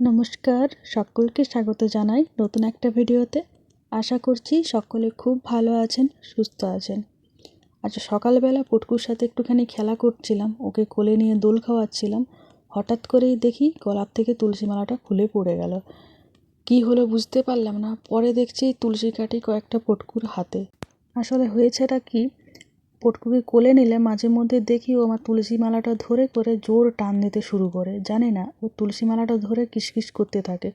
নমস্কার, সকলকে স্বাগত জানাই নতুন একটা ভিডিওতে। আশা করছি সকলে খুব ভালো আছেন, সুস্থ আছেন। আচ্ছা সকালবেলা পুটকুর সাথে একটুখানি খেলা করছিলাম, ওকে কোলে নিয়ে দোল খাওয়াচ্ছিলাম। হঠাৎ করেই দেখি গলার থেকে তুলসী মালাটা খুলে পড়ে গেল। কি হলো বুঝতে পারলাম না, পরে দেখছি তুলসী কাঠি কয়েকটা পটকুর হাতে। আসলে হয়েছেটা কি পটকুকে কোলে নিলে মাঝে মধ্যে দেখি ও আমার তুলসী মালাটা ধরে করে জোর টান দিতে শুরু করে। জানি না, ও তুলসী মালাটা ধরে কিসকিস করতে থাকে।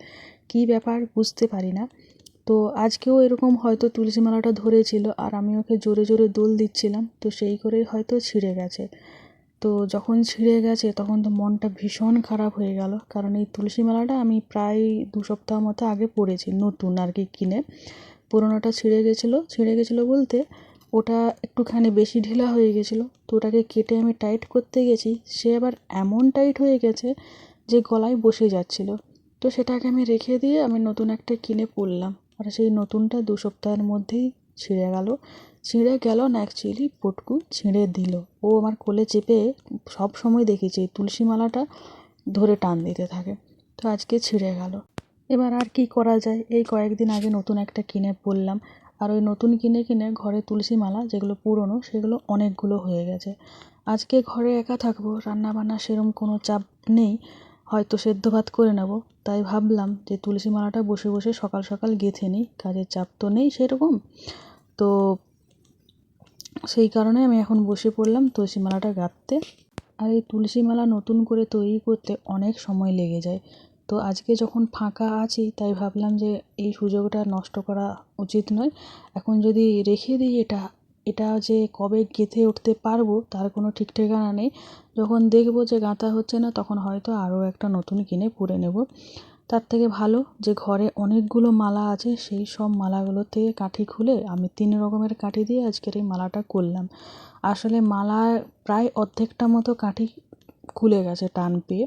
কি ব্যাপার বুঝতে পারি না। তো আজকেও এরকম হয়তো তুলসী মালাটা ধরেছিল আর আমি ওকে জোরে জোরে দোল দিচ্ছিলাম, তো সেই করেই হয়তো ছিঁড়ে গেছে। তো যখন ছিঁড়ে গেছে তখন তো মনটা ভীষণ খারাপ হয়ে গেল, কারণ এই তুলসী মালাটা আমি প্রায় দু সপ্তাহ মতো আগে পরেছি নতুন আর কি কিনে। পুরোনোটা ছিঁড়ে গেছিল ছিঁড়ে গেছিল বলতে ওটা একটুখানি বেশি ঢিলা হয়ে গেছিল, তো ওটাকে কেটে আমি টাইট করতে গেছি, সে আবার এমন টাইট হয়ে গেছে যে গলায় বসে যাচ্ছিল। তো সেটাকে আমি রেখে দিয়ে আমি নতুন একটা কিনে পরলাম। আর সেই নতুনটা দু সপ্তাহের মধ্যেই ছিঁড়ে গেল। ছিঁড়ে গেল না অ্যাকচুয়ালি পটকু ছিঁড়ে দিল। ও আমার কোলে চেপে সব সময় দেখেছি এই তুলসী মালাটা ধরে টান দিতে থাকে। তো আজকে ছিঁড়ে গেল। এবার আর কি করা যায়? এই কয়েকদিন আগে নতুন একটা কিনে পরলাম। আর ওই নতুন কিনে কিনে ঘরে তুলসী মালা, যেগুলো পুরনো, সেগুলো অনেকগুলো হয়ে গেছে। আজকে ঘরে একা থাকব, রান্নাবান্না সেরম কোনো চাপ নেই, হয়তো সেদ্ধ ভাত করে নেব। তাই ভাবলাম যে তুলসী মালাটা বসে বসে সকাল সকাল গেঁথে নিই, কাজের চাপ তো নেই সেরকম। তো সেই কারণে আমি এখন বসে পড়লাম তুলসী মালাটা গাঁথতে। আর এই তুলসী মালা নতুন করে তৈরি করতে অনেক সময় লেগে যায়। তো আজকে যখন ফাঁকা আছি, তাই ভাবলাম যে এই সুযোগটা নষ্ট করা উচিত নয়। এখন যদি রেখে দিই এটা এটা যে কবে গেঁথে উঠতে পারব তার কোনো ঠিক ঠিকানা নেই। যখন দেখব যে গাঁথা হচ্ছে না, তখন হয়তো আরও একটা নতুন কিনে পরে নেব। তার থেকে ভালো যে ঘরে অনেকগুলো মালা আছে, সেই সব মালাগুলোর থেকে কাঠি খুলে আমি তিন রকমের কাঠি দিয়ে আজকের এই মালাটা করলাম। আসলে মালা প্রায় অর্ধেকটা মতো কাঠি খুলে গেছে টান পেয়ে।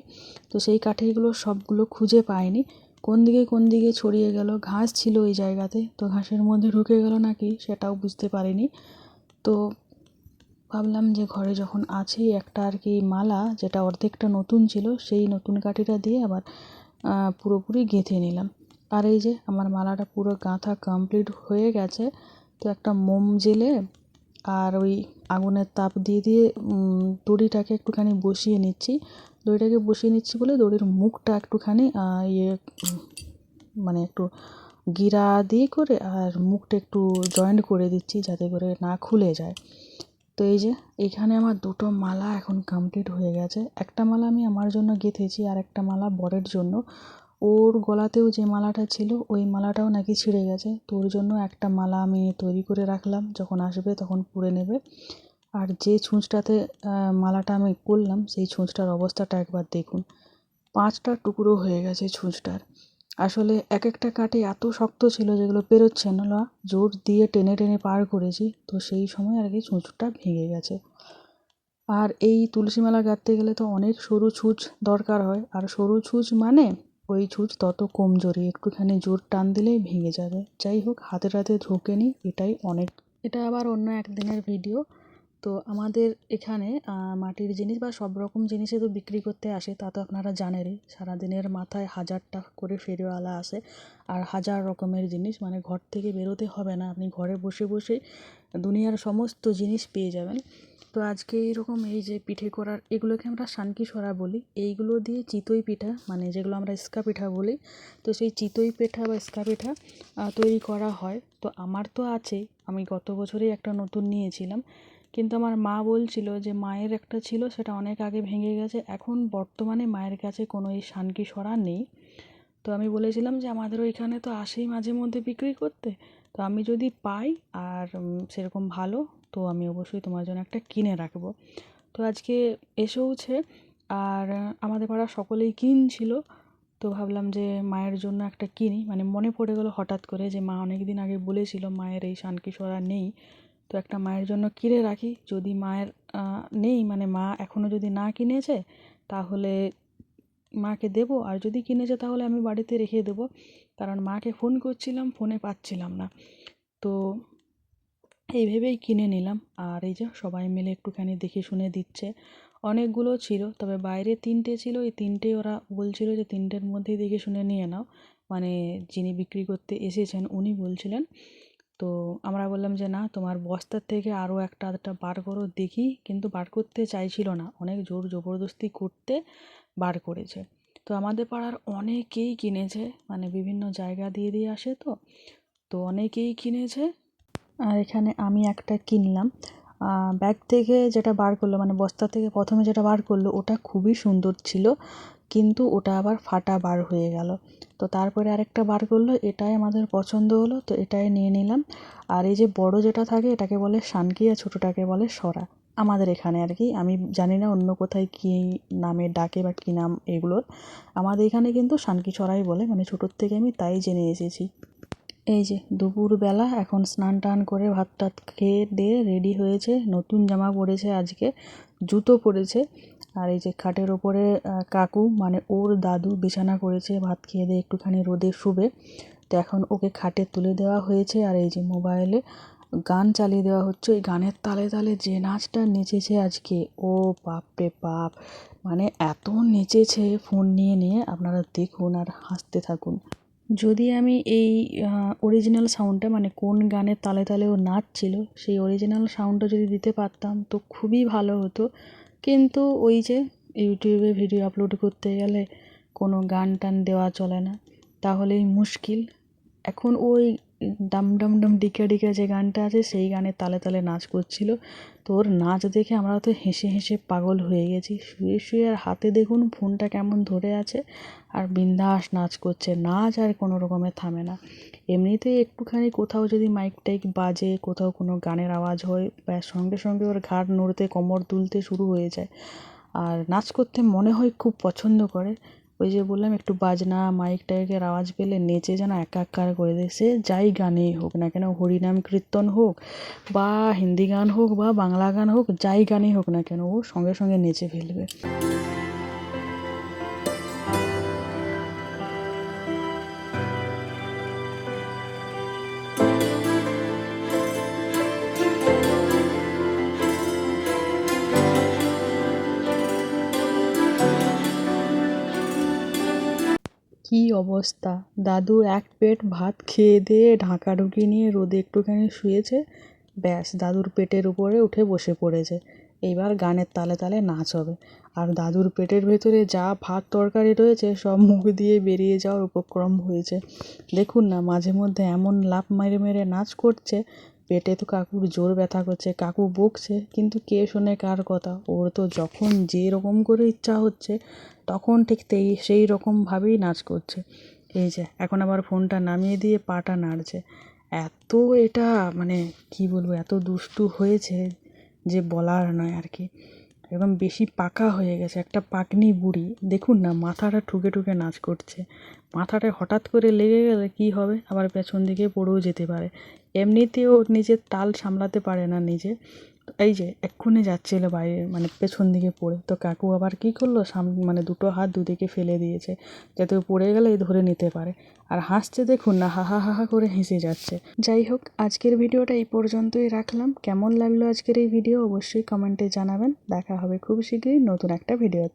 তো সেই কাঠিগুলো সবগুলো খুঁজে পাইনি। কোন দিকে কোন দিকে ছড়িয়ে গেল, ঘাস ছিল ওই জায়গাতে, তো ঘাসের মধ্যে ঢুকে গেল নাকি সেটাও বুঝতে পারিনি। তো ভাবলাম যে ঘরে যখন আছেই একটা আর কি মালা যেটা অর্ধেকটা নতুন ছিল, সেই নতুন কাঠিটা দিয়ে আবার পুরোপুরি গেঁথে নিলাম। আর এই যে আমার মালাটা পুরো গাঁথা কমপ্লিট হয়ে গেছে, তো একটা মোম জেলে আর ওই আগুনের তাপ দিয়ে দিয়ে দড়িটাকে একটুখানি বসিয়ে নিচ্ছি। দড়িটাকে বসিয়ে নিচ্ছি বলে দড়ির মুখটা একটুখানি ইয়ে মানে একটু গিরা দিয়ে করে আর মুখটা একটু জয়েন্ট করে দিচ্ছি যাতে করে না খুলে যায়। তো এই যে, এখানে আমার দুটো মালা এখন কমপ্লিট হয়ে গেছে। একটা মালা আমি আমার জন্য গেঁথেছি আর একটা মালা বরের জন্য। ওর গলাতেও যে মালাটা ছিল, ওই মালাটাও নাকি ছিঁড়ে গেছে। তো ওর জন্য একটা মালা আমি তৈরি করে রাখলাম। যখন আসবে তখন পরে নেবে। আর যে ছুঁচটাতে মালাটা আমি করলাম, সেই ছুঁচটার অবস্থাটা একবার দেখুন। পাঁচটা টুকরো হয়ে গেছে ছুঁচটার। আসলে এক একটা কাঠি এত শক্ত ছিল যেগুলো পেরোচ্ছে না জোর দিয়ে টেনে টেনে পার করেছি। তো সেই সময় আর কি ছুঁচটা ভেঙে গেছে। আর এই তুলসী মালা গাঁথতে গেলে তো অনেক সরু ছুঁচ দরকার হয়। আর সরু ছুঁচ মানে ওই ছুঁচ তত কমজোরি, একটুখানি জোর টান দিলেই ভেঙে যাবে। যাই হোক হাতে হাতে ঢোকে নি, এটাই অনেক। এটা আবার অন্য একদিনের ভিডিও। তো আমাদের এখানে মাটির জিনিস বা সব রকম জিনিসই তো বিক্রি করতে আসে, তা তো আপনারা জানেনই। সারাদিনের মাথায় হাজারটা করে ফেরিওয়ালা আসে, আর হাজার রকমের জিনিস মানে ঘর থেকে বেরোতে হবে না। আপনি ঘরে বসে বসেই দুনিয়ার সমস্ত জিনিস পেয়ে যাবেন। তো আজকে এইরকম এই যে পিঠে করার, এগুলোকে আমরা সানকি বলি। এইগুলো দিয়ে চিতই পিঠা মানে যেগুলো আমরা স্কা পিঠা বলি, তো সেই চিতই পিঠা বা স্কা পিঠা তৈরি করা হয়। তো আমার তো আছেই। আমি গত বছরেই একটা নতুন নিয়েছিলাম। কিন্তু আমার মা বলছিল যে মায়ের একটা ছিল, সেটা অনেক আগে ভেঙে গেছে। এখন বর্তমানে মায়ের কাছে কোনো এই শানকি সরা নেই। তো আমি বলেছিলাম যে আমাদের ওইখানে তো আসেই মাঝে মধ্যে বিক্রি করতে। তো আমি যদি পাই আর সেরকম ভালো, তো আমি অবশ্যই তোমার জন্য একটা কিনে রাখব। তো আজকে এসেওছে আর, আমাদের পাড়া সকলেই কিনছিল তো ভাবলাম যে মায়ের জন্য একটা কিনি। মানে মনে পড়ে গেলো হঠাৎ করে যে মা অনেক দিন আগে বলেছিল মায়ের এই শানকিশোরা নেই। তো একটা মায়ের জন্য কিনে রাখি। যদি মায়ের নেই মানে মা এখনও যদি না কিনেছে, তাহলে মাকে দেবো। আর যদি কিনেছে, তাহলে আমি বাড়িতে রেখে দেবো। কারণ মাকে ফোন করছিলাম, ফোনে পাচ্ছিলাম না। তো এই ভেবেই কিনে নিলাম। আর এই যে সবাই মিলে একটুখানি দেখে শুনে দিচ্ছে। অনেকগুলো ছিল, তবে বাইরে তিনটে ছিল। এই তিনটে ওরা বলছিল যে তিনটের মধ্যেই দেখে শুনে নিয়ে নাও। মানে যিনি বিক্রি করতে এসেছেন, উনি বলছিলেন তো আমরা বললাম যে, না, তোমার বস্তার থেকে আরও একটা আধটা বার করো, দেখি। কিন্তু বার করতে চাইছিল না। অনেক জোর জবরদস্তি করতে বার করেছে। তো আমাদের পাড়ার অনেকেই কিনেছে মানে বিভিন্ন জায়গা দিয়ে দিয়ে আসে তো তো অনেকেই কিনেছে। আর এখানে আমি একটা কিনলাম। ব্যাগ থেকে যেটা বার করল মানে বস্তা থেকে প্রথমে যেটা বার করল, ওটা খুবই সুন্দর ছিল, কিন্তু ওটা আবার ফাটা বার হয়ে গেল। তো তারপরে আরেকটা বার করল, এটাই আমাদের পছন্দ হলো, তো এটাই নিয়ে নিলাম। আর এই যে বড় যেটা থাকে, এটাকে বলে শানকি আর ছোটোটাকে বলে সরা। আমাদের এখানে আর কি, আমি জানি না অন্য কোথায় কী নামে ডাকে বা কী নাম এগুলোর। আমাদের এখানে কিন্তু শানকি ছড়াই বলে মানে ছোটোর থেকে আমি তাই জেনে এসেছি। এই যে দুপুরবেলা এখন স্নান টান করে ভাত টাত খেয়ে দিয়ে রেডি হয়েছে। নতুন জামা পরেছে আজকে, জুতো পরেছে। আর এই যে খাটের ওপরে কাকু মানে ওর দাদু বিছানা করেছে, ভাত খেয়ে দিয়ে একটুখানি রোদে শুবে। তো এখন ওকে খাটে তুলে দেওয়া হয়েছে, আর এই যে মোবাইলে গান চালিয়ে দেওয়া হচ্ছে। ওই গানের তালে তালে যে নাচটা নেচেছে আজকে, ও বাপ রে বাপ! মানে এত নেচেছে ফোন নিয়ে নিয়ে। আপনারা দেখুন আর হাসতে থাকুন। যদি আমি এই অরিজিনাল সাউন্ডটা মানে কোন গানের তালে তালে ও নাচছিল, সেই অরিজিনাল সাউন্ডটা যদি দিতে পারতাম তো খুবই ভালো হতো। কিন্তু ওই যে ইউটিউবে ভিডিও আপলোড করতে গেলে কোনো গান টান দেওয়া চলে না। তাহলেই মুশকিল। এখন ওই ডাম ডাম ডাম ডিকা ডিকা যে গানটা আছে, সেই গানের তালে তালে নাচ করছিল। তো ওর নাচ দেখে আমরা তো হেসে হেসে পাগল হয়ে গেছি। শুয়ে শুয়ে আর হাতে দেখুন ফোনটা কেমন ধরে আছে। আর বিন্দাস নাচ করছে। নাচ আর কোনো রকমের থামে না। এমনিতেই একটুখানি কোথাও যদি মাইক টাইক বাজে, কোথাও কোনো গানের আওয়াজ হয়, ব্যাস সঙ্গে সঙ্গে ওর ঘাড় নড়তে, কোমর দুলতে শুরু হয়ে যায়। আর নাচ করতে মনে হয় খুব পছন্দ করে। ওই যে বললাম, একটু বাজনা মাইক টাইকের আওয়াজ পেলে নেচে যেন একাকার করে দেয়। সে যাই গানেই হোক না কেন, হরিনাম কীর্তন হোক বা হিন্দি গান হোক বা বাংলা গান হোক, যাই গানই হোক না কেন, ও সঙ্গে সঙ্গে নেচে ফেলবে। কী অবস্থা? দাদু এক পেট ভাত খেয়ে দিয়ে ঢাকা ঢুকি নিয়ে রোদে একটুখানি শুয়েছে। ব্যাস, দাদুর পেটের উপরে উঠে বসে পড়েছে। এইবার গানের তালে তালে নাচ হবে। আর দাদুর পেটের ভেতরে যা ভাত তরকারি রয়েছে, সব মুখ দিয়ে বেরিয়ে যাওয়ার উপক্রম হয়েছে। দেখুন না, মাঝে মধ্যে এমন লাফ মেরে মেরে নাচ করছে পেটে তো কাকুর জোর ব্যথা করছে, কাকু বকছে, কিন্তু কে শোনে কার কথা? ওর তো যখন যে রকম করে ইচ্ছা হচ্ছে, তখন ঠিক তেই সেই রকমভাবেই নাচ করছে। এই যে, এখন আবার ফোনটা নামিয়ে দিয়ে পাটা নাড়ছে। এত এটা মানে কি বলব, এত দুষ্টু হয়েছে যে বলার নয় আর কি। একদম বেশি পাকা হয়ে গেছে, একটা পাকনি বুড়ি। দেখুন না, মাথাটা ঠুকে ঠুকে নাচ করছে। মাথাটা হঠাৎ করে লেগে গেলে কী হবে? আবার পেছন দিকে পড়েও যেতে পারে। এমনিতেও নিজের তাল সামলাতে পারে না নিজে। এই যে, এক্ষুনি যাচ্ছিল বাইরে মানে পেছন দিকে পড়ে। তো কাকু আবার কী করল? সাম মানে দুটো হাত দুদিকে ফেলে দিয়েছে, যাতে পড়ে গেলে ধরে নিতে পারে। আর হাসছে দেখুন না হাহা হাহা করে হেসে যাচ্ছে। যাই হোক, আজকের ভিডিওটা এই পর্যন্তই রাখলাম। কেমন লাগল আজকের এই ভিডিও? অবশ্যই কমেন্টে জানাবেন। দেখা হবে খুব শীঘ্রই নতুন একটা ভিডিওতে।